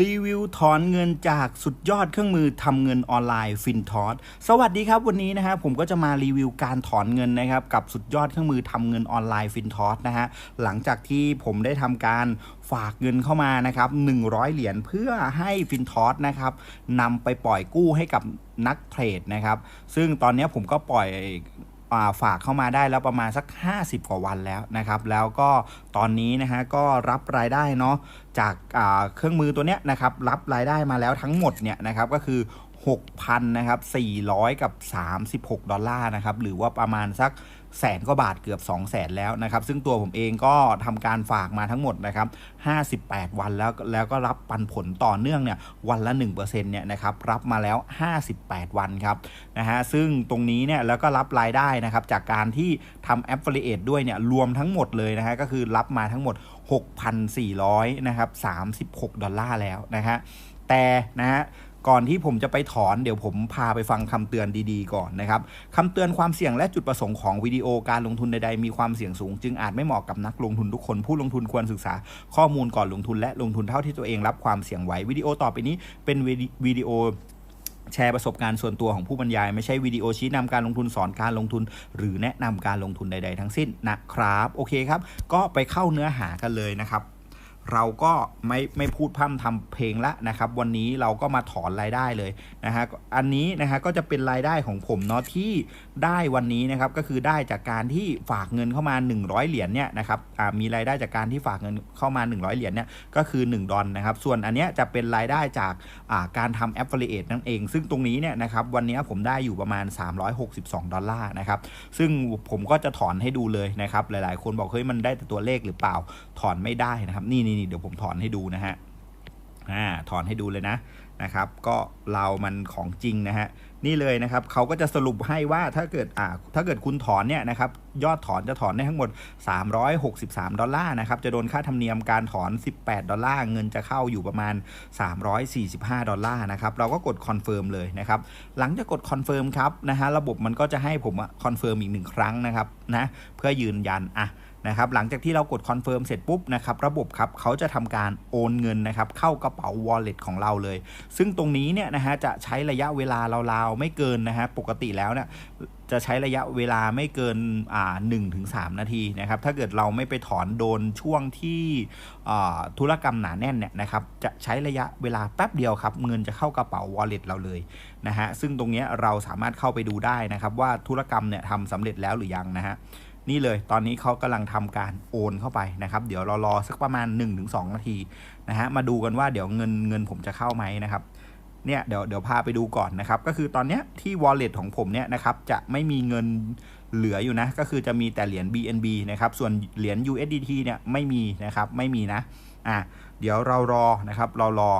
รีวิวถอนเงินจากสุดยอดเครื่องมือทำเงินออนไลน์ฟินทอสสวัสดีครับวันนี้นะฮะผมก็จะมารีวิวการถอนเงินนะครับกับสุดยอดเครื่องมือทำเงินออนไลน์ฟินทอสนะฮะหลังจากที่ผมได้ทำการฝากเงินเข้ามานะครับ100 เหรียญเพื่อให้ฟินทอสนะครับนำไปปล่อยกู้ให้กับนักเทรดนะครับ ซึ่งตอนนี้ผมก็ปล่อยฝากเข้ามาได้แล้วประมาณสัก 50 กว่าวันแล้วนะครับ แล้วก็ตอนนี้นะฮะก็รับรายได้เนาะ จากเครื่องมือตัวเนี้ยนะครับรับรายได้มาแล้วทั้งหมดเนี่ยนะครับก็คือ 6,000นะครับ400 กับ 36 ดอลลาร์นะครับหรือว่าประมาณสักแสนกว่าบาทเกือบ 2 0 0แสนแล้วนะครับ ซึ่งตัวผมเองก็ทำการฝากมาทั้งหมดนะครับ 58 วันแล้วแล้วก็รับปันผลต่อเนื่องเนี่ยวันละ 1%เนี่ยนะครับรับมาแล้ว 58 วันครับนะฮะซึ่งตรงนี้เนี่ยแล้วก็รับรายได้นะครับจากการที่ทำ Affiliate ด้วยเนี่ยรวมทั้งหมดเลยนะฮะก็คือรับมาทั้งหมด6,400นะครับ36 ดอลลาร์แล้วนะฮะแต่นะฮะก่อนที่ผมจะไปถอนเดี๋ยวผมพาไปฟังคำเตือนดีๆก่อนนะครับคำเตือนความเสี่ยงและจุดประสงค์ของวิดีโอการลงทุนใดๆมีความเสี่ยงสูง จึงอาจไม่เหมาะกับนักลงทุนทุกคนผู้ลงทุนควรศึกษาข้อมูลก่อนลงทุนและลงทุนเท่าที่ตัวเองรับความเสี่ยงไหววิดีโอต่อไปนี้เป็นวิดีโอ แชร์ประสบการณ์ส่วนตัวของผู้บรรยาย ไม่ใช่วิดีโอชี้นำการลงทุนสอนการลงทุน หรือแนะนำการลงทุนใด ๆ ทั้งสิ้นนะครับ โอเคครับ ก็ไปเข้าเนื้อหากันเลยนะครับ เราก็ไม่ไม่พูดพร่ำทำเพลงละนะครับ วันนี้เราก็มาถอนรายได้เลยนะฮะอันนี้นะฮะก็จะเป็นรายได้ของผมเนาะที่ได้วันนี้นะครับก็คือได้จากการที่ฝากเงินเข้ามา 100 เหรียญเนี่ยนะครับมีรายได้จากการที่ฝากเงินเข้ามา 100 เหรียญเนี่ยก็คือ 1 ดอลนะครับ ส่วนอันเนี้ยจะเป็นรายได้จากการทำ affiliate นั่นเอง ซึ่งตรงนี้เนี่ยนะครับวันนี้ผมได้อยู่ประมาณ 362 ดอลลาร์นะครับซึ่งผมก็จะถอนให้ดูเลยนะครับหลายๆ คนบอกเฮ้ยมันได้แต่ตัวเลขหรือเปล่าถอนไม่ได้นะครับนี่นี่นี่เดี๋ยวผมถอนให้ดูนะฮะอ่าถอนให้ดูเลยนะนะครับ ก็เรามันของจริงนะฮะนี่เลยนะครับเขาก็จะสรุปให้ว่าถ้าเกิดอ่าถ้าเกิดคุณถอนเนี่ยนะครับยอดถอนจะถอนได้ทั้งหมด 363 ดอลลาร์นะครับจะโดนค่าธรรมเนียมการถอน 18 ดอลลาร์เงินจะเข้าอยู่ประมาณ 345 ดอลลาร์นะครับเราก็กดคอนเฟิร์มเลยนะครับหลังจากกดคอนเฟิร์มครับนะฮะระบบมันก็จะให้ผมคอนเฟิร์มอีกหนึ่งครั้งนะครับนะเพื่อยืนยันอะ นะครับหลังจากที่เรากดคอนเฟิร์มเสร็จปุ๊บนะครับระบบครับเขาจะทำการโอนเงินนะครับเข้ากระเป๋า wallet ของเราเลย ซึ่งตรงนี้เนี่ยนะฮะจะใช้ระยะเวลาราวๆไม่เกินนะฮะปกติแล้วเนี่ยจะใช้ระยะเวลาไม่เกินอ่าหนึ่งถึงสามนาทีนะครับถ้าเกิดเราไม่ไปถอนโดนช่วงที่ธุรกรรมหนาแน่นเนี่ยนะครับจะใช้ระยะเวลาแป๊บเดียวครับเงินจะเข้ากระเป๋า wallet เราเลยนะฮะซึ่งตรงนี้เราสามารถเข้าไปดูได้นะครับว่าธุรกรรมเนี่ยทำสำเร็จแล้วหรือยังนะฮะ นี่เลยตอนนี้เขากำลังทำการโอนเข้าไปนะครับ เดี๋ยวเรารอสักประมาณ 1-2 นาทีนะฮะมาดูกันว่าเดี๋ยวเงินเงินผมจะเข้าไหมนะครับเนี่ยเดี๋ยวเดี๋ยวพาไปดูก่อนนะครับ ก็คือตอนเนี้ยที่ wallet ของผมเนี่ยนะครับจะไม่มีเงินเหลืออยู่นะ ก็คือจะมีแต่เหรียญ BNB นะครับ ส่วนเหรียญ USDT เนี่ยไม่มีนะครับไม่มีนะอะเดี๋ยวเรารอนะครับเรารอ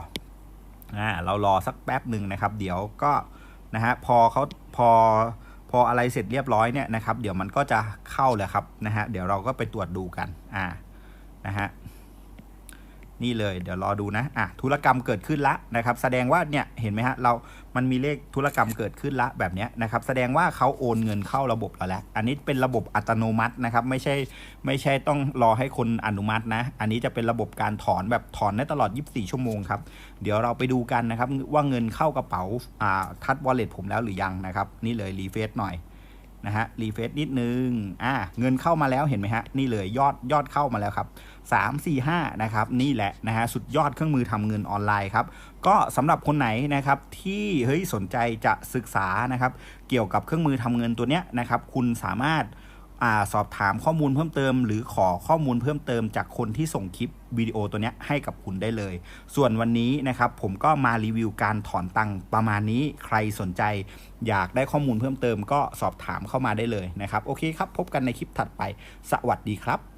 อ่าเรารอสักแป๊บหนึ่งนะครับ เดี๋ยวก็นะฮะพอเขาพอ ออะไรเสร็จเรียบร้อยเนี่ยนะครับ เดี๋ยวมันก็จะเข้าแล้วครับนะฮะเดี๋ยวเราก็ไปตรวจดูกันอ่านะฮะ นี่เลยเดี๋ยวรอดูนะอะธุรกรรมเกิดขึ้นละนะครับ แสดงว่าเนี่ยเห็นไหมฮะเรา มันมีเลขธุรกรรมเกิดขึ้นละแบบนี้นะครับ แสดงว่าเขาโอนเงินเข้าระบบเราแล้ว อันนี้เป็นระบบอัตโนมัตินะครับ ไม่ใช่ไม่ใช่ต้องรอให้คนอนุมัตินะ อันนี้จะเป็นระบบการถอนแบบถอนได้ตลอด 24 ชั่วโมงครับ เดี๋ยวเราไปดูกันนะครับว่าเงินเข้ากระเป๋าอ่าทัดวอลเล็ตผมแล้วหรือยังนะครับ นี่เลยรีเฟซหน่อย นะฮะรีเฟซนิดนึงอ่าเงินเข้ามาแล้วเห็นไหมฮะนี่เลยยอดยอดเข้ามาแล้วครับ3 4 5นะครับนี่แหละนะฮะสุดยอดเครื่องมือทำเงินออนไลน์ครับก็สำหรับคนไหนนะครับที่เฮ้ยสนใจจะศึกษานะครับเกี่ยวกับเครื่องมือทำเงินตัวเนี้ยนะครับคุณสามารถ สอบถามข้อมูลเพิ่มเติม หรือขอข้อมูลเพิ่มเติมจากคนที่ส่งคลิปวิดีโอตัวนี้ให้กับคุณได้เลย ส่วนวันนี้นะครับผมก็มารีวิวการถอนตังประมาณนี้ใครสนใจ อยากได้ข้อมูลเพิ่มเติมก็สอบถามเข้ามาได้เลยนะครับ โอเคครับ พบกันในคลิปถัดไป สวัสดีครับ